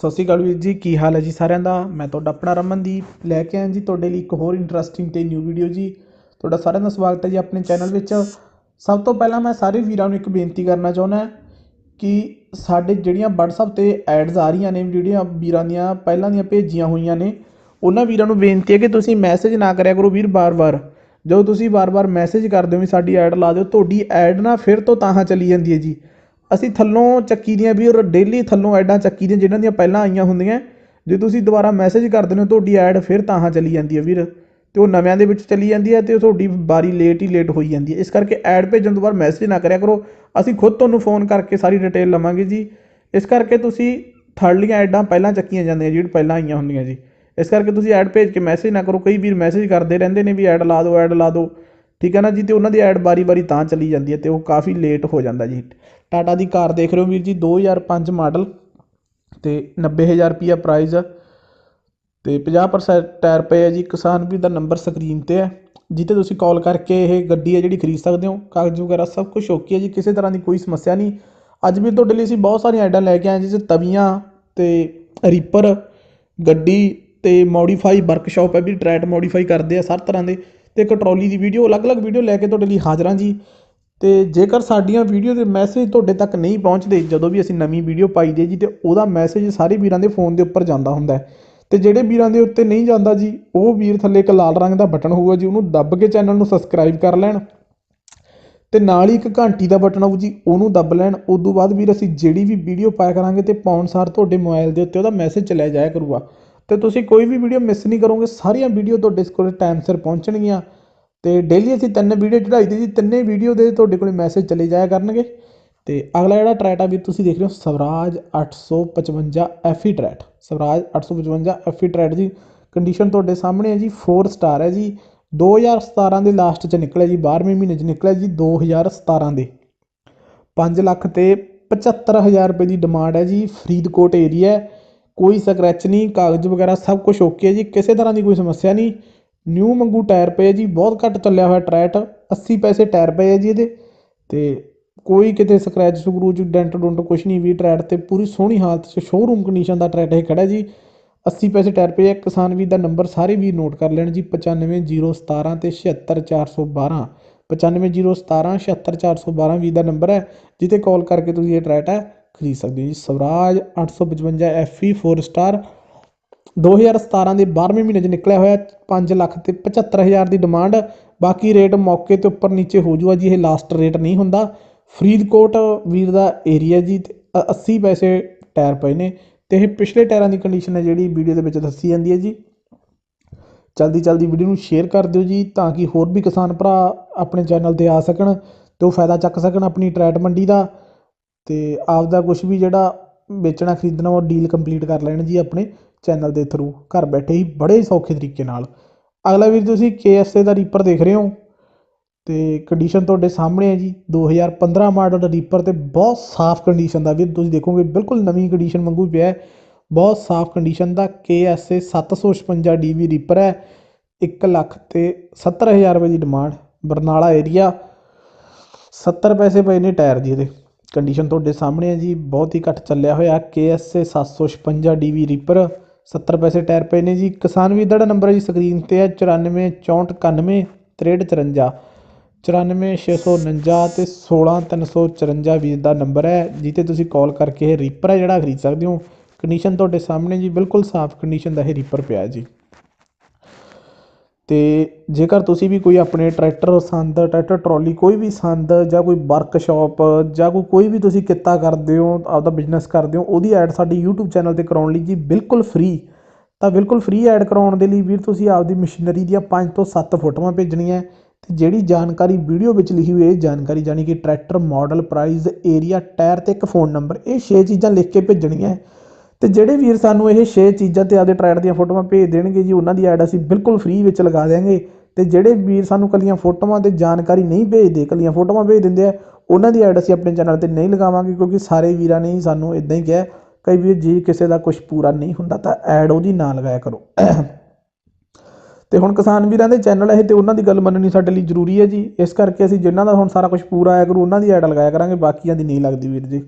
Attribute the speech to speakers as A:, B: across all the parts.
A: ਸਤਿ ਸ਼੍ਰੀ ਅਕਾਲ ਵੀਰ ਜੀ, ਕੀ ਹਾਲ ਹੈ ਜੀ ਸਾਰਿਆਂ ਦਾ? ਮੈਂ ਤੁਹਾਡਾ ਆਪਣਾ ਰਮਨਦੀਪ ਲੈ ਕੇ ਆਇਆ ਜੀ, ਤੁਹਾਡੇ ਲਈ ਇੱਕ ਹੋਰ ਇੰਟਰਸਟਿੰਗ ਤੇ ਨਿਊ ਵੀਡੀਓ ਜੀ। ਤੁਹਾਡਾ ਸਾਰਿਆਂ ਦਾ ਸਵਾਗਤ ਹੈ ਜੀ ਆਪਣੇ ਚੈਨਲ ਵਿੱਚ। ਸਭ ਤੋਂ ਪਹਿਲਾਂ ਮੈਂ ਸਾਰੇ ਵੀਰਾਂ ਨੂੰ ਇੱਕ ਬੇਨਤੀ ਕਰਨਾ ਚਾਹੁੰਦਾ ਕਿ ਸਾਡੇ ਜਿਹੜੀਆਂ WhatsApp ਤੇ ਐਡਸ ਆ ਰਹੀਆਂ ਨੇ, ਜਿਹੜੀਆਂ ਵੀਰਾਂ ਦੀਆਂ ਪਹਿਲਾਂ ਦੀਆਂ ਭੇਜੀਆਂ ਹੋਈਆਂ ਨੇ, ਉਹਨਾਂ ਵੀਰਾਂ ਨੂੰ ਬੇਨਤੀ ਹੈ ਕਿ ਤੁਸੀਂ ਮੈਸੇਜ ਨਾ ਕਰਿਆ ਕਰੋ ਵੀਰ ਬਾਰ-ਬਾਰ ਜਦੋਂ ਤੁਸੀਂ ਬਾਰ-ਬਾਰ ਮੈਸੇਜ ਕਰਦੇ ਹੋ ਵੀ ਸਾਡੀ ਐਡ ਲਾ ਦਿਓ, ਤੁਹਾਡੀ ਐਡ ਨਾ ਫਿਰ ਤੋਂ ਤਾਹਾਂ ਚਲੀ ਜਾਂਦੀ ਹੈ ਜੀ। ਅਸੀਂ ਥੱਲੋਂ ਚੱਕੀ ਦੀਆਂ ਵੀ ਔਰ ਡੇਲੀ ਥੱਲੋਂ ਐਡਾਂ ਚੱਕੀ ਦੀਆਂ ਜਿਨ੍ਹਾਂ ਦੀਆਂ ਪਹਿਲਾਂ ਆਈਆਂ ਹੁੰਦੀਆਂ, ਜੇ ਤੁਸੀਂ ਦੁਬਾਰਾ ਮੈਸੇਜ ਕਰ ਦਿੰਦੇ ਹੋ ਤੁਹਾਡੀ ਐਡ ਫਿਰ ਤਾਹਾਂ ਚਲੀ ਜਾਂਦੀ ਹੈ ਵੀਰ। ਤੇ ਉਹ ਨਵਿਆਂ ਦੇ ਵਿੱਚ ਚਲੀ ਜਾਂਦੀ ਹੈ ਤੇ ਉਹ ਤੁਹਾਡੀ ਬਾਰੀ ਲੇਟ ਹੀ ਲੇਟ ਹੋਈ ਜਾਂਦੀ ਹੈ। ਇਸ ਕਰਕੇ ਐਡ ਭੇਜਣ ਤੋਂ ਬਾਅਦ ਮੈਸੇਜ ਨਾ ਕਰਿਆ ਕਰੋ। ਅਸੀਂ ਖੁਦ ਤੁਹਾਨੂੰ ਫੋਨ ਕਰਕੇ ਸਾਰੀ ਡਿਟੇਲ ਲਵਾਂਗੇ ਜੀ। ਇਸ ਕਰਕੇ ਤੁਸੀਂ ਥਰਡਲੀਆਂ ਐਡਾਂ ਪਹਿਲਾਂ ਚੱਕੀਆਂ ਜਾਂਦੀਆਂ ਜਿਹੜੀ ਪਹਿਲਾਂ ਆਈਆਂ ਹੁੰਦੀਆਂ ਜੀ। ਇਸ ਕਰਕੇ ਤੁਸੀਂ ਐਡ ਭੇਜ ਕੇ ਮੈਸੇਜ ਨਾ ਕਰੋ। ਕਈ ਵੀਰ ਮੈਸੇਜ ਕਰਦੇ ਰਹਿੰਦੇ ਨੇ ਵੀ ਐਡ ਲਾ ਦਿਓ ਐਡ ਲਾ ਦਿਓ। ਠੀਕ ਹੈ ਨਾ ਜੀ? ਤੇ ਉਹਨਾਂ ਦੀ ਐਡ ਬਾਰੀ-ਬਾਰੀ ਤਾਂ ਚਲੀ ਜਾਂਦੀ ਹੈ ਤੇ ਉਹ ਕਾਫੀ ਲੇਟ ਹੋ ਜਾਂਦਾ ਜੀ। ਟਾਟਾ ਦੀ ਕਾਰ ਦੇਖ ਰਹੇ ਹੋ ਵੀਰ ਜੀ 2005 ਮਾਡਲ ਅਤੇ ਤੇ 90000 ਰੁਪਿਆ ਪ੍ਰਾਈਸ ਤੇ 50% ਟਾਇਰ ਪਏ ਆ ਜੀ, ਕਿਸਾਨ ਵੀਰ ਦਾ ਨੰਬਰ ਸਕਰੀਨ ਤੇ ਹੈ ਜਿੱਤੇ ਤੁਸੀਂ ਕਾਲ ਕਰਕੇ ਇਹ ਗੱਡੀ ਹੈ ਜਿਹੜੀ ਖਰੀਦ ਸਕਦੇ ਹੋ, ਕਾਗਜ਼ ਵਗੈਰਾ ਸਭ ਕੁਝ ਓਕੇ ਹੈ ਜੀ, ਕਿਸੇ ਤਰ੍ਹਾਂ ਦੀ ਕੋਈ ਸਮੱਸਿਆ ਨਹੀਂ। ਅੱਜ ਵੀ ਤੁਹਾਡੇ ਲਈ ਅਸੀਂ ਬਹੁਤ ਸਾਰੀਆਂ ਐਡਾਂ ਲੈ ਕੇ ਆਏ ਜਿਸ 'ਚ ਤਵੀਆਂ ਤੇ ਰੀਪਰ ਗੱਡੀ ਤੇ ਮੋਡੀਫਾਈ ਵਰਕਸ਼ਾਪ ਹੈ ਵੀ ਟਰੈਟ ਮੋਡੀਫਾਈ ਕਰਦੇ ਆ ਹਰ ਤਰ੍ਹਾਂ ਦੇ। ਤੇ ਇੱਕ ਟਰੋਲੀ ਦੀ ਵੀਡੀਓ ਅਲੱਗ-ਅਲੱਗ ਵੀਡੀਓ ਲੈ ਕੇ ਤੁਹਾਡੇ ਲਈ ਹਾਜ਼ਰਾਂ ਜੀ। ਅਤੇ ਜੇਕਰ ਸਾਡੀਆਂ ਵੀਡੀਓ ਦੇ ਮੈਸੇਜ ਤੁਹਾਡੇ ਤੱਕ ਨਹੀਂ ਪਹੁੰਚਦੇ, ਜਦੋਂ ਵੀ ਅਸੀਂ ਨਵੀਂ ਵੀਡੀਓ ਪਾਈ ਦੇ ਜੀ ਅਤੇ ਉਹਦਾ ਮੈਸੇਜ ਸਾਰੇ ਵੀਰਾਂ ਦੇ ਫੋਨ ਦੇ ਉੱਪਰ ਜਾਂਦਾ ਹੁੰਦਾ ਅਤੇ ਜਿਹੜੇ ਵੀਰਾਂ ਦੇ ਉੱਤੇ ਨਹੀਂ ਜਾਂਦਾ ਜੀ, ਉਹ ਵੀਰ ਥੱਲੇ ਇੱਕ ਲਾਲ ਰੰਗ ਦਾ ਬਟਨ ਹੋਊਗਾ ਜੀ, ਉਹਨੂੰ ਦੱਬ ਕੇ ਚੈਨਲ ਨੂੰ ਸਬਸਕ੍ਰਾਈਬ ਕਰ ਲੈਣ। ਤੇ ਨਾਲ ਹੀ ਇੱਕ ਘੰਟੀ ਦਾ ਬਟਨ ਆਊ ਜੀ, ਉਹਨੂੰ ਦੱਬ ਲੈਣ। ਉਸ ਤੋਂ ਬਾਅਦ ਵੀਰ ਅਸੀਂ ਜਿਹੜੀ ਵੀ ਵੀਡੀਓ ਪਾਇਆ ਕਰਾਂਗੇ ਤੇ ਪਾਉਣ ਸਾਰ ਤੁਹਾਡੇ ਮੋਬਾਈਲ ਦੇ ਉੱਤੇ ਉਹਦਾ ਮੈਸੇਜ ਚਲਿਆ ਜਾਇਆ ਕਰੂਗਾ। ਤੇ ਤੁਸੀਂ ਕੋਈ ਵੀ ਵੀਡੀਓ ਮਿਸ ਨਹੀਂ ਕਰੋਗੇ, ਸਾਰੀਆਂ ਵੀਡੀਓ ਤੁਹਾਡੇ ਕੋਲ ਟਾਈਮ ਸਿਰ ਪਹੁੰਚਣਗੀਆਂ। ਤੇ ਡੇਲੀ ਅਸੀਂ ਤਿੰਨ ਵੀਡੀਓ ਚੜਾਈ ਦੀ ਜੀ, ਤਿੰਨੇ ਵੀਡੀਓ ਦੇ ਤੁਹਾਡੇ ਕੋਲ ਮੈਸੇਜ ਚਲੇ ਜਾਇਆ ਕਰਨਗੇ। ਤੇ ਅਗਲਾ ਜਿਹੜਾ ਟਰੈਟ ਆ ਵੀ ਤੁਸੀਂ ਦੇਖ ਰਹੇ ਹੋ, ਸਵਰਾਜ 855 ਐਫੀ ਟਰੈਟ ਸਵਰਾਜ 855 ਐਫੀ ਟਰੈਟ ਜੀ ਕੰਡੀਸ਼ਨ ਤੁਹਾਡੇ ਸਾਹਮਣੇ ਹੈ ਜੀ 4 ਸਟਾਰ ਹੈ ਜੀ। 2017 ਦੇ ਲਾਸਟ 'ਚ ਨਿਕਲਿਆ ਜੀ 12ਵੇਂ ਮਹੀਨੇ 'ਚ ਨਿਕਲਿਆ ਜੀ 2017 ਦੇ। 5 ਲੱਖ ਤੇ 75000 ਰੁਪਏ ਦੀ ਡਿਮਾਂਡ ਹੈ ਜੀ, ਫਰੀਦਕੋਟ ਏਰੀਆ ਕੋਈ ਸਕ੍ਰੈਚ ਨਹੀਂ, ਕਾਗਜ਼ ਵਗੈਰਾ ਸਭ ਕੁਝ ਓਕੇ ਹੈ ਜੀ, ਕਿਸੇ ਤਰ੍ਹਾਂ ਦੀ ਕੋਈ ਸਮੱਸਿਆ ਨਹੀਂ। ਨਿਊ ਮੰਗੂ ਟਾਇਰ ਪਏ ਜੀ, ਬਹੁਤ ਘੱਟ ਚੱਲਿਆ ਹੋਇਆ ਟਰੈਟ 80 ਪੈਸੇ ਟਾਇਰ ਪਏ ਆ ਜੀ ਇਹਦੇ। ਤੇ ਕੋਈ ਕਿਤੇ ਸਕ੍ਰੈਚ ਸਕਰੂਜ ਡੈਂਟ ਡੁੰਟ ਕੁਛ ਨਹੀਂ ਵੀ ਟਰੈਟ ਤੇ, ਪੂਰੀ ਸੋਹਣੀ ਹਾਲਤ 'ਚ ਸ਼ੋਰੂਮ ਕੰਡੀਸ਼ਨ ਦਾ ਟਰੈਟ ਇਹ ਖੜਾ ਜੀ। 80 ਪੈਸੇ ਟਾਇਰ ਪਏ ਆ, ਕਿਸਾਨ ਵੀਰ ਦਾ ਨੰਬਰ ਸਾਰੇ ਵੀ ਨੋਟ ਕਰ ਲੈਣ ਜੀ 95017 ਤੇ 76412 95017 76412 ਵੀਰ ਦਾ ਨੰਬਰ ਹੈ ਜਿੱਤੇ ਕਾਲ ਕਰਕੇ ਤੁਸੀਂ ਇਹ ਟਰੈਟ ਹੈ, ਖਰੀਦ ਸਕਦੇ ਹੋ ਜੀ। ਸਵਰਾਜ 855 FE 4 ਸਟਾਰ 2017 ਦੇ 12ਵੇਂ ਮਹੀਨੇ 'ਚ ਨਿਕਲਿਆ ਹੋਇਆ 5 ਲੱਖ ਤੇ 75000 ਦੀ ਡਿਮਾਂਡ ਬਾਕੀ ਰੇਟ ਮੌਕੇ ਤੇ ਉੱਪਰ ਨੀਚੇ ਹੋ ਜੂਗਾ ਜੀ, ਇਹ ਲਾਸਟ ਰੇਟ ਨਹੀਂ ਹੁੰਦਾ। ਫਰੀਦਕੋਟ ਵੀਰ ਦਾ ਏਰੀਆ ਜੀ, ਤੇ 80 ਪੈਸੇ ਟਾਇਰ ਪਏ ਨੇ। ਤੇ ਇਹ ਪਿਛਲੇ ਟਾਇਰਾਂ ਦੀ ਕੰਡੀਸ਼ਨ ਹੈ ਜਿਹੜੀ ਵੀਡੀਓ ਦੇ ਵਿੱਚ ਦੱਸੀ ਜਾਂਦੀ ਹੈ ਜੀ। ਜਲਦੀ ਜਲਦੀ ਵੀਡੀਓ ਨੂੰ ਸ਼ੇਅਰ ਕਰ ਦਿਓ ਜੀ, ਤਾਂ ਕਿ ਹੋਰ ਵੀ ਕਿਸਾਨ ਭਰਾ ਆਪਣੇ ਚੈਨਲ ਤੇ ਆ ਸਕਣ ਤੇ ਉਹ ਫਾਇਦਾ ਚੱਕ ਸਕਣ ਆਪਣੀ ਟਰੈਟ ਮੰਡੀ ਦਾ। ਤੇ ਆਪਦਾ ਕੁਝ ਵੀ ਜਿਹੜਾ ਵੇਚਣਾ, ਖਰੀਦਣਾ, ਉਹ ਡੀਲ ਕੰਪਲੀਟ ਕਰ ਲੈਣ ਜੀ ਆਪਣੇ ਚੈਨਲ ਦੇ ਥਰੂ ਘਰ ਬੈਠੇ ਹੀ ਬੜੇ ਸੌਖੇ ਤਰੀਕੇ ਨਾਲ। ਅਗਲਾ ਵੀਰ ਤੁਸੀਂ KSA ਦਾ ਰੀਪਰ ਦੇਖ ਰਹੇ ਹੋ ਤੇ ਕੰਡੀਸ਼ਨ ਤੁਹਾਡੇ ਸਾਹਮਣੇ ਹੈ ਜੀ। 2015 ਮਾਡਲ ਰੀਪਰ ਤੇ ਬਹੁਤ ਸਾਫ਼ ਕੰਡੀਸ਼ਨ ਦਾ। ਵੀਰ ਤੁਸੀਂ ਦੇਖੋਗੇ ਬਿਲਕੁਲ ਨਵੀਂ ਕੰਡੀਸ਼ਨ ਵਾਂਗੂ ਪਿਆ ਹੈ। ਬਹੁਤ ਸਾਫ਼ ਕੰਡੀਸ਼ਨ ਦਾ KSA 756 DV ਰੀਪਰ ਹੈ। 1 ਲੱਖ ਤੇ 70000 ਰੁਪਏ ਦੀ ਡਿਮਾਂਡ ਬਰਨਾਲਾ ਏਰੀਆ 70 ਪੈਸੇ ਪਏ ਨੇ ਟਾਇਰ ਜੀ ਇਹਦੇ। ਕੰਡੀਸ਼ਨ ਤੁਹਾਡੇ ਸਾਹਮਣੇ ਹੈ ਜੀ, ਬਹੁਤ ਹੀ ਘੱਟ ਚੱਲਿਆ ਹੋਇਆ KSA 756 DV ਰੀਪਰ 70 ਪੈਸੇ ਟਾਇਰ ਪਏ ਨੇ ਜੀ, ਕਿਸਾਨ ਵੀਰ ਦਾ ਨੰਬਰ ਹੈ ਜੀ ਸਕਰੀਨ ਤੇ ਹੈ 94 6491 6354 94649 ਤੇ 16354 ਵੀਰ ਦਾ ਨੰਬਰ ਹੈ ਜਿੱਤੇ ਤੁਸੀਂ ਕਾਲ ਕਰਕੇ ਇਹ ਰੀਪਰ ਹੈ ਜਿਹੜਾ ਖਰੀਦ ਸਕਦੇ ਹੋ। ਕੰਡੀਸ਼ਨ ਤੁਹਾਡੇ ਸਾਹਮਣੇ ਜੀ, ਬਿਲਕੁਲ ਸਾਫ਼ ਕੰਡੀਸ਼ਨ ਦਾ ਇਹ ਰੀਪਰ ਪਿਆ ਜੀ। ਅਤੇ ਜੇਕਰ ਤੁਸੀਂ ਵੀ ਕੋਈ ਆਪਣੇ ਟਰੈਕਟਰ ਸੰਦ, ਟਰੈਕਟਰ ਟਰਾਲੀ, ਕੋਈ ਵੀ ਸੰਦ ਜਾਂ ਕੋਈ ਵਰਕਸ਼ਾਪ ਜਾਂ ਕੋਈ ਕੋਈ ਵੀ ਤੁਸੀਂ ਕਿੱਤਾ ਕਰਦੇ ਹੋ, ਆਪਦਾ ਬਿਜ਼ਨਸ ਕਰਦੇ ਹੋ, ਉਹਦੀ ਐਡ ਸਾਡੀ ਯੂਟਿਊਬ ਚੈਨਲ ਤੇ ਕਰਵਾਉਣ ਲਈ ਜੀ ਬਿਲਕੁਲ ਫ੍ਰੀ। ਤਾਂ ਬਿਲਕੁਲ ਫ੍ਰੀ ਐਡ ਕਰਵਾਉਣ ਦੇ ਲਈ ਵੀਰ ਤੁਸੀਂ ਆਪਦੀ ਮਸ਼ੀਨਰੀ ਦੀਆਂ 5 ਤੋਂ 7 ਫੋਟੋਆਂ ਭੇਜਣੀਆਂ ਅਤੇ ਜਿਹੜੀ ਜਾਣਕਾਰੀ ਵੀਡੀਓ ਵਿੱਚ ਲਿਖੀ ਹੋਈ ਹੈ, ਇਹ ਜਾਣਕਾਰੀ ਜਾਨੀ ਕਿ tractor model price area tyre ਅਤੇ ਇੱਕ ਫੋਨ ਨੰਬਰ, ਇਹ 6 ਚੀਜ਼ਾਂ ਲਿਖ ਕੇ ਭੇਜਣੀਆਂ ਤੇ ਜਿਹੜੇ ਵੀਰ ਸਾਨੂੰ ਇਹ 6 ਚੀਜ਼ਾਂ ਤੇ ਆਪਦੇ ਟਰੈਕਟਰ ਦੀਆਂ ਫੋਟੋਆਂ ਭੇਜ ਦੇਣਗੇ ਜੀ, ਉਹਨਾਂ ਦੀ ਐਡ ਅਸੀਂ ਬਿਲਕੁਲ ਫ੍ਰੀ ਵਿੱਚ ਲਗਾ ਦੇਵਾਂਗੇ ਤੇ ਜਿਹੜੇ ਵੀਰ ਸਾਨੂੰ ਕੱਲੀਆਂ ਫੋਟੋਆਂ ਤੇ ਜਾਣਕਾਰੀ ਨਹੀਂ ਭੇਜਦੇ, ਕੱਲੀਆਂ ਫੋਟੋਆਂ ਭੇਜ ਦਿੰਦੇ ਆ, ਉਹਨਾਂ ਦੀ ਐਡ ਅਸੀਂ ਆਪਣੇ ਚੈਨਲ ਤੇ ਨਹੀਂ ਲਗਾਵਾਂਗੇ, ਕਿਉਂਕਿ ਸਾਰੇ ਵੀਰਾਂ ਨੇ ਹੀ ਸਾਨੂੰ ਇਦਾਂ ਹੀ ਕਿਹਾ, ਕਈ ਵੀਰ ਜੀ ਕਿਸੇ ਦਾ ਕੁਝ ਪੂਰਾ ਨਹੀਂ ਹੁੰਦਾ ਤਾਂ ਐਡ ਉਹਦੀ ਨਾ ਲਗਾਇਆ ਕਰੋ। ਤੇ ਹੁਣ ਕਿਸਾਨ ਵੀਰਾਂ ਦੇ ਚੈਨਲ ਇਹ ਤੇ ਉਹਨਾਂ ਦੀ ਗੱਲ ਮੰਨਣੀ ਸਾਡੇ ਲਈ ਜ਼ਰੂਰੀ ਹੈ ਜੀ। ਇਸ ਕਰਕੇ ਅਸੀਂ ਜਿਨ੍ਹਾਂ ਦਾ ਹੁਣ ਸਾਰਾ ਕੁਝ ਪੂਰਾ ਆਇਆ ਕਰੂ, ਉਹਨਾਂ ਦੀ ਐਡ ਲਗਾਇਆ ਕਰਾਂਗੇ, ਬਾਕੀਆਂ ਦੀ ਨਹੀਂ ਲੱਗਦੀ ਵੀਰ ਜੀ।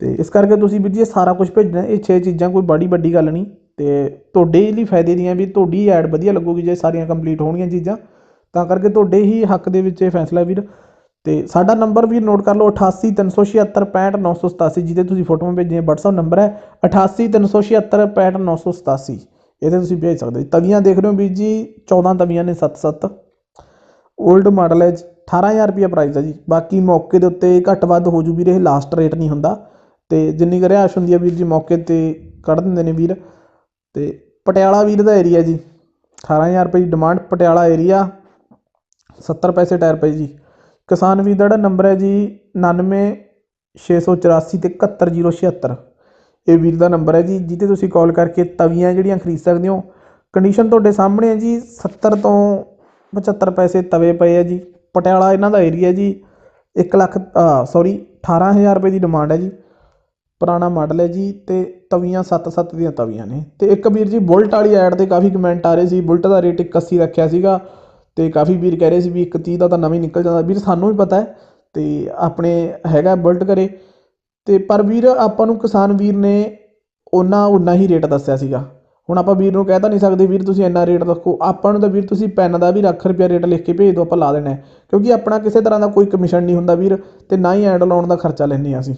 A: ਅਤੇ ਇਸ ਕਰਕੇ ਤੁਸੀਂ ਵੀਰ ਜੀ ਇਹ ਸਾਰਾ ਕੁਛ ਭੇਜਣਾ ਇਹ ਛੇ ਚੀਜ਼ਾਂ ਕੋਈ ਬੜੀ ਵੱਡੀ ਗੱਲ ਨਹੀਂ। ਅਤੇ ਤੁਹਾਡੇ ਲਈ ਫਾਇਦੇ ਦੀਆਂ ਵੀ ਤੁਹਾਡੀ ਐਡ ਵਧੀਆ ਲੱਗੂਗੀ ਜੇ ਸਾਰੀਆਂ ਕੰਪਲੀਟ ਹੋਣਗੀਆਂ ਚੀਜ਼ਾਂ। ਤਾਂ ਕਰਕੇ ਤੁਹਾਡੇ ਹੀ ਹੱਕ ਦੇ ਵਿੱਚ ਇਹ ਫੈਸਲਾ ਵੀਰ। ਤੇ ਸਾਡਾ ਨੰਬਰ ਵੀ ਨੋਟ ਕਰ ਲਓ 8837765987 ਜਿਹਦੇ ਤੁਸੀਂ ਫੋਟੋਆਂ ਭੇਜੀਆਂ WhatsApp ਨੰਬਰ ਹੈ 8837765987 ਇਹਦੇ ਤੁਸੀਂ ਭੇਜ ਸਕਦੇ ਹੋ। ਤਵੀਆਂ ਦੇਖ ਰਹੇ ਹੋ ਵੀਰ ਜੀ 14 ਤਵੀਆਂ ਨੇ 7-7 올ਡ ਮਾਡਲ ਹੈ ਜੀ, 18000 ਰੁਪਏ ਪ੍ਰਾਈਸ ਹੈ ਜੀ। ਬਾਕੀ ਮੌਕੇ ਦੇ ਉੱਤੇ ਘੱਟ ਵੱਧ ਹੋ ਜੂ ਵੀਰ ਇਹ ਲਾਸਟ ਰੇਟ ਨਹੀਂ ਹੁੰਦਾ। ਅਤੇ ਜਿੰਨੀ ਕੁ ਰਿਹਾਇਸ਼ ਹੁੰਦੀ ਹੈ ਵੀਰ ਜੀ ਮੌਕੇ ਤੇ ਕੱਢ ਦਿੰਦੇ ਨੇ ਵੀਰ। ਅਤੇ ਪਟਿਆਲਾ ਵੀਰ ਦਾ ਏਰੀਆ ਜੀ 18000 ਰੁਪਏ ਦੀ ਡਿਮਾਂਡ ਪਟਿਆਲਾ ਏਰੀਆ 70 ਪੈਸੇ ਟਾਇਰ ਪਏ ਜੀ। ਕਿਸਾਨ ਵੀਰ ਦਾ ਜਿਹੜਾ ਨੰਬਰ ਹੈ ਜੀ ਨਾਨਵੇਂ ਛੇ ਸੌ ਚੁਰਾਸੀ ਅਤੇ ਇਕਹੱਤਰ ਜੀਰੋ ਛਿਹੱਤਰ। ਇਹ ਵੀਰ ਦਾ ਨੰਬਰ ਹੈ ਜੀ ਜਿੱਤੇ ਤੁਸੀਂ ਕਾਲ ਕਰਕੇ ਤਵੀਆਂ ਜਿਹੜੀਆਂ ਖਰੀਦ ਸਕਦੇ ਹੋ ਕੰਡੀਸ਼ਨ ਤੁਹਾਡੇ ਸਾਹਮਣੇ ਹੈ ਜੀ 70 ਤੋਂ 75 ਪੈਸੇ ਤਵੇ ਪਏ ਆ ਜੀ। ਪਟਿਆਲਾ ਇਹਨਾਂ ਦਾ ਏਰੀਆ ਜੀ 1 ਲੱਖ ਸੌਰੀ 18000 ਰੁਪਏ ਦੀ ਡਿਮਾਂਡ ਹੈ ਜੀ। ਪੁਰਾਣਾ ਮਾਡਲ ਹੈ ਜੀ ਅਤੇ ਤਵੀਆਂ 7-7 ਦੀਆਂ ਤਵੀਆਂ ਨੇ। ਅਤੇ ਇੱਕ ਵੀਰ ਜੀ ਬੁਲਟ ਵਾਲੀ ਐਡ ਤੇ ਕਾਫੀ ਕਮੈਂਟ ਆ ਰਹੇ ਸੀ, ਬੁਲਟ ਦਾ ਰੇਟ 81 ਰੱਖਿਆ ਸੀਗਾ ਅਤੇ ਕਾਫੀ ਵੀਰ ਕਹਿ ਰਹੇ ਸੀ ਵੀ 130 ਦਾ ਤਾਂ ਨਵੀਂ ਨਿਕਲ ਜਾਂਦਾ। ਵੀਰ, ਸਾਨੂੰ ਵੀ ਪਤਾ ਹੈ ਅਤੇ ਆਪਣੇ ਹੈਗਾ ਬੁਲਟ ਘਰੇ। ਅਤੇ ਪਰ ਵੀਰ, ਆਪਾਂ ਨੂੰ ਕਿਸਾਨ ਵੀਰ ਨੇ ਉਹਨਾਂ ਉਨਾ ਹੀ ਰੇਟ ਦੱਸਿਆ ਸੀਗਾ। ਹੁਣ ਆਪਾਂ ਵੀਰ ਨੂੰ ਕਹਿ ਤਾਂ ਨਹੀਂ ਸਕਦੇ, ਵੀਰ ਤੁਸੀਂ ਇੰਨਾ ਰੇਟ ਰੱਖੋ। ਆਪਾਂ ਨੂੰ ਤਾਂ ਵੀਰ ਤੁਸੀਂ ਪੈਨ ਦਾ ਵੀ ਲੱਖ ਰੁਪਿਆ ਰੇਟ ਲਿਖ ਕੇ ਭੇਜ ਦਿਓ, ਆਪਾਂ ਲਾ ਦੇਣਾ ਕਿਉਂਕਿ ਆਪਣਾ ਕਿਸੇ ਤਰ੍ਹਾਂ ਦਾ ਕੋਈ ਕਮਿਸ਼ਨ ਨਹੀਂ ਹੁੰਦਾ ਵੀਰ ਤੇ ਨਾ ਹੀ ਐਡ ਲਾਉਣ ਦਾ ਖਰਚਾ ਲੈਂਦੇ ਹਾਂ ਅਸੀਂ।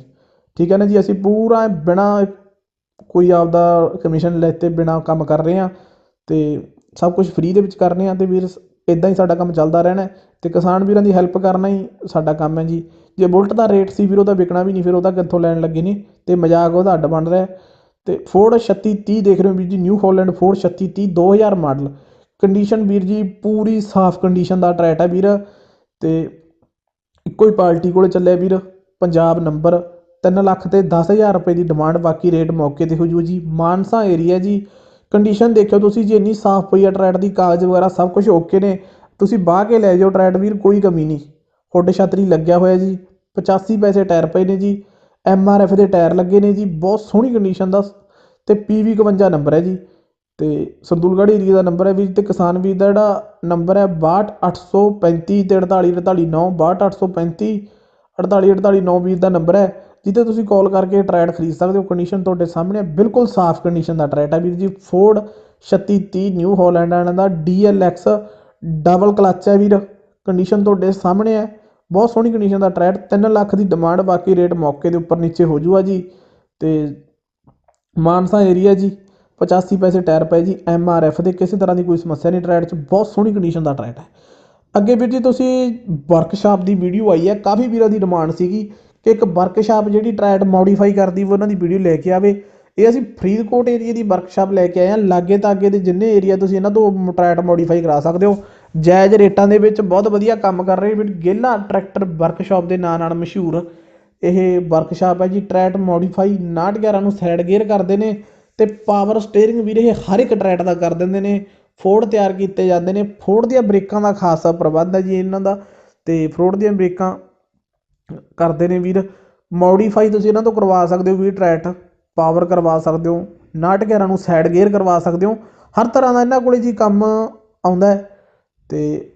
A: ਠੀਕ ਹੈ ਨਾ ਜੀ? ਅਸੀਂ ਪੂਰਾ ਬਿਨਾਂ ਕੋਈ ਆਪਦਾ ਕਮਿਸ਼ਨ ਲੈਤੇ, ਬਿਨਾਂ ਕੰਮ ਕਰ ਰਹੇ ਹਾਂ ਅਤੇ ਸਭ ਕੁਝ ਫਰੀ ਦੇ ਵਿੱਚ ਕਰ ਰਹੇ ਹਾਂ ਅਤੇ ਵੀਰ ਇੱਦਾਂ ਹੀ ਸਾਡਾ ਕੰਮ ਚੱਲਦਾ ਰਹਿਣਾ ਅਤੇ ਕਿਸਾਨ ਵੀਰਾਂ ਦੀ ਹੈਲਪ ਕਰਨਾ ਹੀ ਸਾਡਾ ਕੰਮ ਹੈ ਜੀ। ਜੇ ਬੁਲਟ ਦਾ ਰੇਟ ਸੀ ਵੀਰ, ਉਹਦਾ ਵਿਕਣਾ ਵੀ ਨਹੀਂ, ਫਿਰ ਉਹਦਾ ਕਿੱਥੋਂ ਲੈਣ ਲੱਗੇ ਨੇ? ਅਤੇ ਮਜ਼ਾਕ ਉਹਦਾ ਅੱਡ ਬਣ ਰਿਹਾ ਅਤੇ ਤੇ ਫੋਰਡ 3630 ਦੇਖ ਰਹੇ ਹੋ ਵੀਰ ਜੀ New Holland Ford 3630 2000 model condition ਵੀਰ ਜੀ ਪੂਰੀ ਸਾਫ਼ ਕੰਡੀਸ਼ਨ ਦਾ ਟਰੈਟ ਹੈ ਵੀਰ। ਤੇ ਇੱਕੋ ਹੀ ਪਾਰਟੀ ਕੋਲੇ ਚੱਲਿਆ ਵੀਰ, ਪੰਜਾਬ ਨੰਬਰ 3 ਲੱਖ ਤੇ 10000 ਰੁਪਏ ਦੀ ਡਿਮਾਂਡ ਬਾਕੀ ਰੇਟ ਮੌਕੇ ਤੇ ਹੋ ਜੂ ਜੀ। ਮਾਨਸਾ ਏਰੀਆ ਜੀ ਕੰਡੀਸ਼ਨ ਦੇਖਿਓ ਤੁਸੀਂ ਜੀ, ਇੰਨੀ ਸਾਫ਼ ਪਈ ਆ ਟਰੈਟ ਦੀ, ਕਾਗਜ਼ ਵਗੈਰਾ ਸਭ ਕੁਝ ਓਕੇ ਨੇ। ਤੁਸੀਂ ਬਾਹ ਕੇ ਲੈ ਜਾਓ ਟਰੈਟ ਵੀਰ, ਕੋਈ ਕਮੀ ਨਹੀਂ। ਹੁੱਡ ਛਤਰੀ ਲੱਗਿਆ ਹੋਇਆ ਜੀ 85 ਪੈਸੇ ਟਾਇਰ ਪਏ ਨੇ ਜੀ। ਐਮ ਆਰ ਐਫ ਦੇ ਟਾਇਰ ਲੱਗੇ ਨੇ ਜੀ, ਬਹੁਤ ਸੋਹਣੀ ਕੰਡੀਸ਼ਨ ਦਾ। ਤੇ ਪੀਵੀ 51 ਨੰਬਰ ਹੈ ਜੀ। ਤੇ ਸਰਦੂਲਗੜ੍ਹ ਏਰੀਆ ਦਾ ਨੰਬਰ ਹੈ ਵੀਰ ਤੇ ਕਿਸਾਨ ਵੀਰ ਦਾ ਜਿਹੜਾ ਨੰਬਰ ਹੈ 62835 ਤੇ 48449 62835 48449 ਵੀਰ ਦਾ ਨੰਬਰ ਹੈ। ਜਿੱਤੇ ਤੁਸੀਂ ਕਾਲ ਕਰਕੇ ਟਰੈਡ ਖਰੀਦ ਸਕਦੇ ਹੋ ਕੰਡੀਸ਼ਨ ਤੁਹਾਡੇ ਸਾਹਮਣੇ ਹੈ, ਬਿਲਕੁਲ ਸਾਫ਼ ਕੰਡੀਸ਼ਨ ਦਾ ਟਰੈਟ ਹੈ ਵੀਰ ਜੀ ਫੋਰਡ 3630 ਨਿਊ ਹਾਲੈਂਡ ਵਾਲਿਆਂ ਦਾ DLX ਡਬਲ ਕਲੱਚ ਹੈ ਵੀਰ ਕੰਡੀਸ਼ਨ ਤੁਹਾਡੇ ਸਾਹਮਣੇ ਹੈ ਬਹੁਤ ਸੋਹਣੀ ਕੰਡੀਸ਼ਨ ਦਾ ਟਰੈਟ 3 ਲੱਖ ਦੀ ਡਿਮਾਂਡ ਬਾਕੀ ਰੇਟ ਮੌਕੇ ਦੇ ਉੱਪਰ ਨੀਚੇ ਹੋ ਜੂਗਾ ਜੀ ਤੇ ਮਾਨਸਾ ਏਰੀਆ ਜੀ 85 ਪੈਸੇ ਟਾਇਰ ਪਏ ਜੀ ਐਮ ਆਰ ਐਫ ਦੇ ਕਿਸੇ ਤਰ੍ਹਾਂ ਦੀ ਕੋਈ ਸਮੱਸਿਆ ਨਹੀਂ ਟਰੈਟ 'ਚ ਬਹੁਤ ਸੋਹਣੀ ਕੰਡੀਸ਼ਨ ਦਾ ਟਰੈਟ ਹੈ ਅੱਗੇ ਵੀਰ ਜੀ ਤੁਸੀਂ ਵਰਕਸ਼ਾਪ ਦੀ ਵੀਡੀਓ ਆਈ ਹੈ ਕਾਫੀ ਵੀਰਾਂ ਦੀ ਡਿਮਾਂਡ ਸੀਗੀ ਕਿ ਇੱਕ ਵਰਕਸ਼ਾਪ ਜਿਹੜੀ ਟਰੈਟ ਮੋਡੀਫਾਈ ਕਰਦੀ ਹੋਵੇ, ਉਹਨਾਂ ਦੀ ਵੀਡੀਓ ਲੈ ਕੇ ਆਵੇ। ਇਹ ਅਸੀਂ ਫਰੀਦਕੋਟ ਏਰੀਆ ਦੀ ਵਰਕਸ਼ਾਪ ਲੈ ਕੇ ਆਏ ਹਾਂ। ਲਾਗੇ ਤਾਗੇ ਦੇ ਜਿੰਨੇ ਏਰੀਆ ਤੁਸੀਂ ਇਹਨਾਂ ਤੋਂ ਟਰੈਟ ਮੋਡੀਫਾਈ ਕਰਾ ਸਕਦੇ ਹੋ। ਜਾਇਜ਼ ਰੇਟਾਂ ਦੇ ਵਿੱਚ ਬਹੁਤ ਵਧੀਆ ਕੰਮ ਕਰ ਰਹੇ ਵੀ ਗੇਲਾ ਟਰੈਕਟਰ ਵਰਕਸ਼ਾਪ ਦੇ ਨਾਂ ਨਾਲ ਮਸ਼ਹੂਰ ਇਹ ਵਰਕਸ਼ਾਪ ਹੈ ਜੀ। ਟਰੈਟ ਮੋਡੀਫਾਈ 911 ਨੂੰ ਸਾਈਡ ਗੇਅਰ ਕਰਦੇ ਨੇ ਤੇ ਪਾਵਰ ਸਟੀਅਰਿੰਗ ਵੀਰ ਇਹ ਹਰ ਇੱਕ ਟਰੈਟ ਦਾ ਕਰ ਦਿੰਦੇ ਨੇ। ਫੋਰਡ ਤਿਆਰ ਕੀਤੇ ਜਾਂਦੇ ਨੇ। ਫੋਰਡ ਦੀਆਂ ਬ੍ਰੇਕਾਂ ਦਾ ਖਾਸਾ ਪ੍ਰਬੰਧ ਹੈ ਜੀ ਇਹਨਾਂ ਦਾ। ਤੇ ਫੋਰਡ ਦੀਆਂ ਬ੍ਰੇਕਾਂ ਕਰਦੇ ਨੇ ਵੀਰ। ਮੋਡੀਫਾਈ ਤੁਸੀਂ ਇਹਨਾਂ ਤੋਂ ਕਰਵਾ ਸਕਦੇ ਹੋ ਵੀਰ ਟਰੈਟ ਪਾਵਰ ਕਰਵਾ ਸਕਦੇ ਹੋ 911 ਨੂੰ ਸਾਈਡ ਗੇਅਰ ਕਰਵਾ ਸਕਦੇ ਹੋ, ਹਰ ਤਰ੍ਹਾਂ ਦਾ ਇਹਨਾਂ ਕੋਲੇ ਜੀ ਕੰਮ ਆਉਂਦਾ ਹੈ। ਤੇ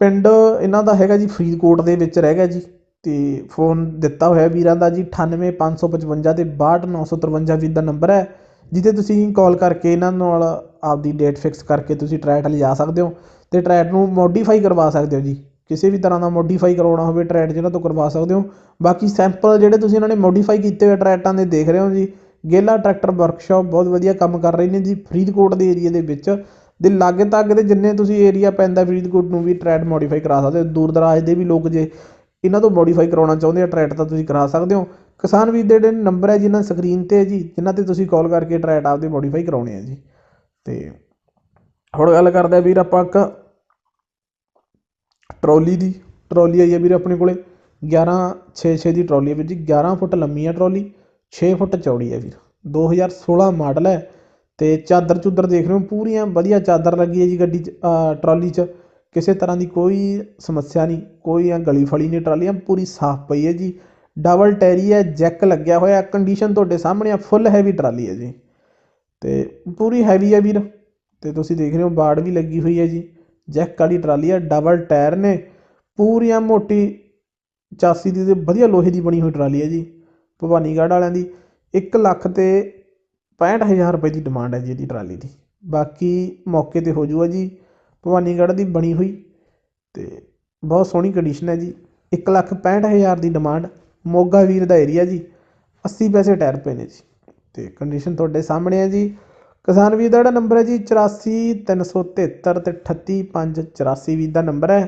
A: ਪਿੰਡ ਇਹਨਾਂ ਦਾ ਹੈਗਾ ਜੀ ਫਰੀਦਕੋਟ ਦੇ ਵਿੱਚ ਰਹਿ ਗਿਆ ਜੀ। ਤੇ ਫੋਨ ਦਿੱਤਾ ਹੋਇਆ ਵੀਰਾਂ ਦਾ ਜੀ 98555 ਤੇ 62953 ਵੀਰ ਦਾ ਨੰਬਰ ਹੈ, ਜਿੱਥੇ ਤੁਸੀਂ ਕਾਲ ਕਰਕੇ ਇਹਨਾਂ ਨਾਲ ਆਪਦੀ ਡੇਟ ਫਿਕਸ ਕਰਕੇ ਤੁਸੀਂ ਟਰੈਟ ਲਿਜਾ ਸਕਦੇ ਹੋ ਤੇ ਟਰੈਟ ਨੂੰ ਮੋਡੀਫਾਈ ਕਰਵਾ ਸਕਦੇ ਹੋ ਜੀ। ਕਿਸੇ ਵੀ ਤਰ੍ਹਾਂ ਦਾ ਮੋਡੀਫਾਈ ਕਰਵਾਉਣਾ ਹੋਵੇ ਟਰੈਟ ਜਿਹਨਾਂ ਤੋਂ ਕਰਵਾ ਸਕਦੇ ਹੋ। ਬਾਕੀ ਸੈਂਪਲ ਜਿਹੜੇ ਤੁਸੀਂ ਇਹਨਾਂ ਨੇ ਮੋਡੀਫਾਈ ਕੀਤੇ ਹੋਏ ਟਰੈਟਾਂ ਦੇ ਦੇਖ ਰਹੇ ਹੋ ਜੀ। ਗੇਲਾ ਟਰੈਕਟਰ ਵਰਕਸ਼ਾਪ ਬਹੁਤ ਵਧੀਆ ਕੰਮ ਕਰ ਰਹੇ ਨੇ ਜੀ ਫਰੀਦਕੋਟ ਦੇ ਏਰੀਆ ਦੇ ਵਿੱਚ। ਦੇ ਲਾਗੇ ਤੱਕ ਦੇ ਜਿੰਨੇ ਤੁਸੀਂ ਏਰੀਆ ਪੈਂਦਾ ਫਰੀਦਕੋਟ ਨੂੰ ਵੀ ਟਰੈਟ ਮੋਡੀਫਾਈ ਕਰਾ ਸਕਦੇ ਹੋ। ਦੂਰ ਦਰਾਜ ਦੇ ਵੀ ਲੋਕ ਜੇ ਇਹਨਾਂ ਤੋਂ ਮੋਡੀਫਾਈ ਕਰਾਉਣਾ ਚਾਹੁੰਦੇ ਆ ਟਰੈਟ ਤਾਂ ਤੁਸੀਂ ਕਰਾ ਸਕਦੇ ਹੋ। ਕਿਸਾਨ ਵੀਰ ਦੇ ਜਿਹੜੇ ਨੰਬਰ ਹੈ ਜਿਨ੍ਹਾਂ ਸਕਰੀਨ ਤੇ ਹੈ ਜੀ, ਜਿਨ੍ਹਾਂ ਤੇ ਤੁਸੀਂ ਕਾਲ ਕਰਕੇ ਟਰੈਟ ਆਪਦੇ ਮੋਡੀਫਾਈ ਕਰਾਉਣੇ ਆ ਜੀ। ਤੇ ਹੁਣ ਗੱਲ ਕਰਦੇ ਆ ਵੀਰ ਆਪਾਂ ਇੱਕ ਟਰੋਲੀ ਦੀ ਟਰੋਲੀ ਆਈ ਹੈ ਵੀਰ ਆਪਣੇ ਕੋਲ। 11 6 6 ਦੀ ਟਰੋਲੀ ਹੈ ਵੀਰ ਜੀ। 11 ਫੁੱਟ ਲੰਮੀ ਹੈ ਟਰੋਲੀ, ਛੇ ਫੁੱਟ ਚੌੜੀ ਹੈ ਵੀਰ। 2016 ਮਾਡਲ ਹੈ ਅਤੇ ਚਾਦਰ ਚੂਦਰ ਦੇਖ ਰਹੇ ਹੋ, ਪੂਰੀਆਂ ਵਧੀਆ ਚਾਦਰ ਲੱਗੀ ਹੈ ਜੀ ਗੱਡੀ 'ਚ, ਅਹ, ਟਰਾਲੀ 'ਚ। ਕਿਸੇ ਤਰ੍ਹਾਂ ਦੀ ਕੋਈ ਸਮੱਸਿਆ ਨਹੀਂ, ਕੋਈ ਆ ਗਲੀ ਫਲੀ ਨਹੀਂ ਟਰਾਲੀਆਂ, ਪੂਰੀ ਸਾਫ਼ ਪਈ ਹੈ ਜੀ। ਡਬਲ ਟੈਰੀ ਹੈ, ਜੈਕ ਲੱਗਿਆ ਹੋਇਆ ਕੰਡੀਸ਼ਨ ਤੁਹਾਡੇ ਸਾਹਮਣੇ ਆ ਫੁੱਲ ਹੈਵੀ ਟਰਾਲੀ ਹੈ ਜੀ। ਅਤੇ ਪੂਰੀ ਹੈਵੀ ਹੈ ਵੀਰ। ਅਤੇ ਤੁਸੀਂ ਦੇਖ ਰਹੇ ਹੋ, ਬਾੜ ਵੀ ਲੱਗੀ ਹੋਈ ਹੈ ਜੀ। ਜੈਕ ਵਾਲੀ ਟਰਾਲੀ ਆ, ਡਬਲ ਟਾਇਰ ਨੇ, ਪੂਰੀਆਂ ਮੋਟੀ 85 ਦੀ ਤੇ ਵਧੀਆ ਲੋਹੇ ਦੀ ਬਣੀ ਹੋਈ ਟਰਾਲੀ ਹੈ ਜੀ, ਭਵਾਨੀਗੜ੍ਹ ਵਾਲਿਆਂ ਦੀ 1 ਲੱਖ ਤੇ 65000 ਰੁਪਏ ਦੀ ਡਿਮਾਂਡ ਹੈ ਜੀ ਇਹਦੀ ਟਰਾਲੀ ਦੀ, ਬਾਕੀ ਮੌਕੇ ਤੇ ਹੋ ਜੂਗਾ ਜੀ, ਭਵਾਨੀਗੜ੍ਹ ਦੀ ਬਣੀ ਹੋਈ ਤੇ ਬਹੁਤ ਸੋਹਣੀ ਕੰਡੀਸ਼ਨ ਹੈ ਜੀ 1 ਲੱਖ 65000 ਦੀ ਡਿਮਾਂਡ ਮੋਗਾ ਵੀਰ ਦਾ ਏਰੀਆ ਜੀ 80 ਪੈਸੇ ਟਾਇਰ ਪਏ ਨੇ ਜੀ, ਤੇ ਕੰਡੀਸ਼ਨ ਤੁਹਾਡੇ ਸਾਹਮਣੇ ਹੈ ਜੀ ਕਿਸਾਨ ਵੀਰ ਦਾ ਜਿਹੜਾ ਨੰਬਰ ਹੈ ਜੀ 843773 ਤੇ 38584 ਵੀਰ ਦਾ ਨੰਬਰ ਹੈ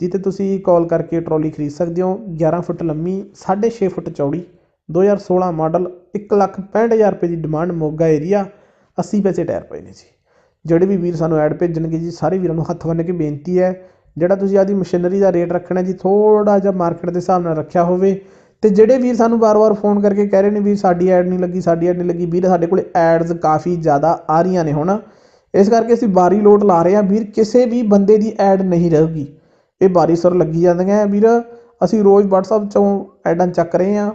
A: ਜਿੱਤੇ ਤੁਸੀਂ ਕਾਲ ਕਰਕੇ ਟਰਾਲੀ ਖਰੀਦ ਸਕਦੇ ਹੋ। 11 ਫੁੱਟ ਲੰਮੀ 6.5 ਫੁੱਟ ਚੌੜੀ 2016 ਮਾਡਲ 165000 ਰੁਪਏ ਦੀ ਡਿਮਾਂਡ ਮੋਗਾ ਏਰੀਆ 80 ਪੈਸੇ ਟਾਇਰ ਪਏ ਨੇ ਜੀ। ਜਿਹੜੇ ਵੀ ਵੀਰ ਸਾਨੂੰ ਐਡ ਭੇਜਣਗੇ ਜੀ, ਸਾਰੇ ਵੀਰਾਂ ਨੂੰ ਹੱਥ ਬੰਨ੍ਹ ਕੇ ਬੇਨਤੀ ਹੈ, ਜਿਹੜਾ ਤੁਸੀਂ ਆਦੀ ਮਸ਼ੀਨਰੀ ਦਾ ਰੇਟ ਰੱਖਣਾ ਜੀ ਥੋੜਾ ਜਿਹਾ ਮਾਰਕੀਟ ਦੇ ਹਿਸਾਬ ਨਾਲ ਰੱਖਿਆ ਹੋਵੇ ਤੇ ਜਿਹੜੇ ਵੀਰ ਸਾਨੂੰ ਵਾਰ-ਵਾਰ ਫੋਨ ਕਰਕੇ ਕਹਿ ਰਹੇ ਨੇ ਵੀ ਸਾਡੀ ਐਡ ਨਹੀਂ ਲੱਗੀ, ਸਾਡੀ ਐਡ ਨਹੀਂ ਲੱਗੀ, ਵੀਰ ਸਾਡੇ ਕੋਲ ਐਡਸ ਕਾਫੀ ਜ਼ਿਆਦਾ ਆ ਰਹੀਆਂ ਨੇ ਹੁਣ। ਇਸ ਕਰਕੇ ਅਸੀਂ ਬਾਰੀ ਲੋਡ ਲਾ ਰਹੇ ਹਾਂ। ਵੀਰ, ਕਿਸੇ ਵੀ ਬੰਦੇ ਦੀ ਐਡ ਨਹੀਂ ਰਹੂਗੀ। ਇਹ ਬਾਰੀ ਸਰ ਲੱਗੀ ਜਾਂਦੀਆਂ ਵੀਰ, ਅਸੀਂ ਰੋਜ਼ WhatsApp ਚੋਂ ਐਡਾਂ ਚੱਕ ਰਹੇ ਹਾਂ।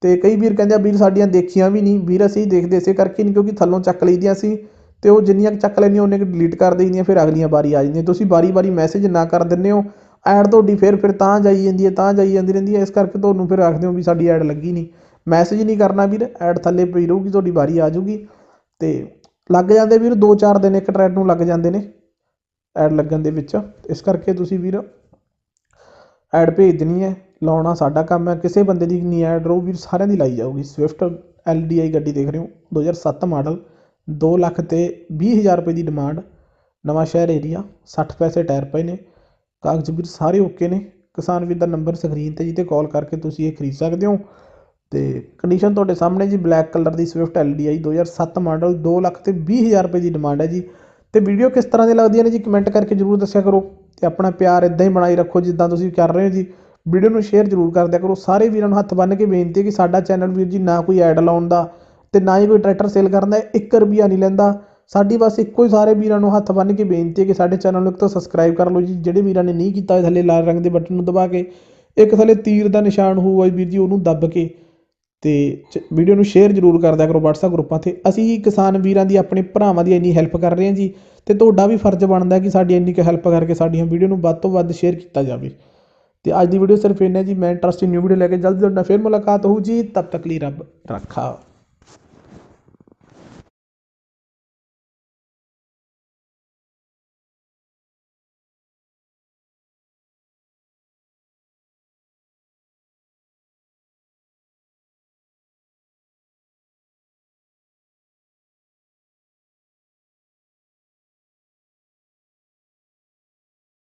A: ਤੇ ਕਈ ਵੀਰ ਕਹਿੰਦੇ ਆ, ਵੀਰ ਸਾਡੀਆਂ ਦੇਖੀਆਂ ਵੀ ਨਹੀਂ। ਵੀਰ, ਅਸੀਂ ਦੇਖਦੇ ਇਸੇ ਕਰਕੇ ਨਹੀਂ ਕਿਉਂਕਿ ਥੱਲੋਂ ਚੱਕ ਲਈਦੀਆਂ ਸੀ ਤੇ ਉਹ ਜਿੰਨੀਆਂ ਕੁ ਚੱਕ ਲੈਂਦੀਆਂ, ਉਹਨੇ ਡਿਲੀਟ ਕਰ ਦਈਦੀਆਂ ਫਿਰ ਅਗਲੀਆਂ ਵਾਰੀ ਆ ਜਾਂਦੀਆਂ। ਤੁਸੀਂ ਵਾਰੀ-ਵਾਰੀ ਮੈਸੇਜ ਨਾ ਕਰ ਦਿੰਦੇ ਹੋ। ਐਡ ਤੁਹਾਡੀ ਫਿਰ ਫਿਰ ਤਾਂ ਜਾਈ ਜਾਂਦੀ ਹੈ, ਤਾਂ ਜਾਈ ਜਾਂਦੀ ਰਹਿੰਦੀ ਹੈ। ਇਸ ਕਰਕੇ ਤੁਹਾਨੂੰ ਫਿਰ ਆਖਦੇ ਹੋ ਵੀ ਸਾਡੀ ਐਡ ਲੱਗੀ ਨਹੀਂ। ਮੈਸੇਜ ਨਹੀਂ ਕਰਨਾ ਵੀਰ, ਐਡ ਥੱਲੇ ਪਈ ਰਹੂਗੀ, ਤੁਹਾਡੀ ਵਾਰੀ ਆ ਜੂਗੀ ਤੇ ਲੱਗ ਜਾਂਦੇ ਵੀਰ 2-4 ਦਿਨ ਇੱਕ ਟਰੈਡ ਨੂੰ ਲੱਗ ਜਾਂਦੇ ਨੇ ਐਡ ਲੱਗਣ ਦੇ ਵਿੱਚ। ਇਸ ਕਰਕੇ ਤੁਸੀਂ ਵੀਰ ਐਡ ਭੇਜ ਦੇਣੀ ਹੈ। ਲਾਉਣਾ ਸਾਡਾ ਕੰਮ ਹੈ। ਕਿਸੇ ਬੰਦੇ ਦੀ ਨਹੀਂ ਐਡ ਰਹੂ ਵੀਰ, ਸਾਰਿਆਂ ਦੀ ਲਾਈ ਜਾਊਗੀ। ਸਵਿਫਟ ਐਲਡੀਆਈ ਗੱਡੀ ਦੇਖ ਰਹੇ ਹੋ 2007 ਮਾਡਲ 2 ਲੱਖ ਤੇ 20000 ਰੁਪਏ ਦੀ ਡਿਮਾਂਡ ਨਵਾਂ ਸ਼ਹਿਰ ਏਰੀਆ 60 ਪੈਸੇ ਟਾਇਰ ਪਏ ਨੇ। ਕਾਗਜ਼ ਵੀਰ ਸਾਰੇ ਓਕੇ ਨੇ। ਕਿਸਾਨ ਵੀਰ ਦਾ ਨੰਬਰ ਸਕਰੀਨ ਤੇ ਜੀ ਤੇ ਕਾਲ ਕਰਕੇ ਤੁਸੀਂ ਇਹ ਖਰੀਦ ਸਕਦੇ ਹੋ। ਤੇ ਕੰਡੀਸ਼ਨ ਤੁਹਾਡੇ ਸਾਹਮਣੇ ਜੀ, ਬਲੈਕ ਕਲਰ ਦੀ ਸਵਿਫਟ ਐਲਡੀਆਈ 2007 ਮਾਡਲ 2 ਲੱਖ ਤੇ 20000 ਰੁਪਏ ਦੀ ਡਿਮਾਂਡ ਹੈ ਜੀ। ਤੇ ਵੀਡੀਓ ਕਿਸ ਤਰ੍ਹਾਂ ਦੀ ਲੱਗਦੀਆਂ ਨੇ ਜੀ ਕਮੈਂਟ ਕਰਕੇ ਜਰੂਰ ਦੱਸਿਆ ਕਰੋ। ਤੇ ਆਪਣਾ ਪਿਆਰ ਇਦਾਂ ਹੀ ਬਣਾਈ ਰੱਖੋ ਜਿੱਦਾਂ ਤੁਸੀਂ ਕਰ ਰਹੇ ਹੋ ਜੀ। ਵੀਡੀਓ ਨੂੰ ਸ਼ੇਅਰ ਜਰੂਰ ਕਰ ਦਿਆ ਕਰੋ। ਸਾਰੇ ਵੀਰਾਂ ਨੂੰ ਹੱਥ ਬੰਨ੍ਹ ਕੇ ਬੇਨਤੀ ਹੈ ਕਿ ਸਾਡਾ ਚੈਨਲ ਵੀਰ ਜੀ ਨਾ ਕੋਈ ਐਡ ਲਾਉਣ ਦਾ ਤੇ ਨਾ ਹੀ ਕੋਈ ਟਰੈਕਟਰ ਸੇਲ ਕਰਨ ਦਾ 1 ਰੁਪਿਆ ਨਹੀਂ ਲੈਂਦਾ। ਸਾਡੀ ਬਸ ਇੱਕੋ ਹੀ ਸਾਰੇ ਵੀਰਾਂ ਨੂੰ ਹੱਥ ਬੰਨ੍ਹ ਕੇ ਬੇਨਤੀ ਹੈ ਕਿ ਸਾਡੇ ਚੈਨਲ ਨੂੰ ਇੱਕ ਤਾਂ ਸਬਸਕ੍ਰਾਈਬ ਕਰ ਲਓ ਜੀ, ਜਿਹੜੇ ਵੀਰਾਂ ਨੇ ਨਹੀਂ ਕੀਤਾ ਹੋਇਆ ਥੱਲੇ ਲਾਲ ਰੰਗ ਦੇ ਬਟਨ ਨੂੰ ਦਬਾ ਕੇ, ਇੱਕ ਥੱਲੇ ਤੀਰ ਦਾ ਨਿਸ਼ਾਨ ਹੋਊਗਾ ਵੀਰ ਜੀ, ਉਹਨੂੰ ਦੱਬ ਕੇ। ਤੇ ਵੀਡੀਓ ਨੂੰ ਸ਼ੇਅਰ ਜਰੂਰ ਕਰਦਿਆ ਕਰੋ WhatsApp ਗਰੁੱਪਾਂ ਤੇ। ਅਸੀਂ ਕਿਸਾਨ ਵੀਰਾਂ ਦੀ ਆਪਣੇ ਭਰਾਵਾਂ ਦੀ ਇੰਨੀ ਹੈਲਪ ਕਰ ਰਹੇ ਹਾਂ ਜੀ, ਤੇ ਤੁਹਾਡਾ ਵੀ ਫਰਜ਼ ਬਣਦਾ ਕਿ ਸਾਡੀ ਇੰਨੀ ਕੁ ਹੈਲਪ ਕਰਕੇ ਸਾਡੀਆਂ ਵੀਡੀਓ ਨੂੰ ਵੱਧ ਤੋਂ ਵੱਧ ਸ਼ੇਅਰ ਕੀਤਾ ਜਾਵੇ। ਤੇ ਅੱਜ ਦੀ ਵੀਡੀਓ ਸਿਰਫ ਇੰਨਾ ਜੀ, ਮੈਂ ਇੰਟਰਸਟਿੰਗ ਨਿਊ ਵੀਡੀਓ ਲੈ ਕੇ ਜਲਦੀ ਤੁਹਾਡੇ ਨਾਲ ਫਿਰ ਮੁਲਾਕਾਤ ਹੋਊ ਜੀ ਤਬ ਤੱਕ ਲਈ ਰੱਬ ਰੱਖਾ।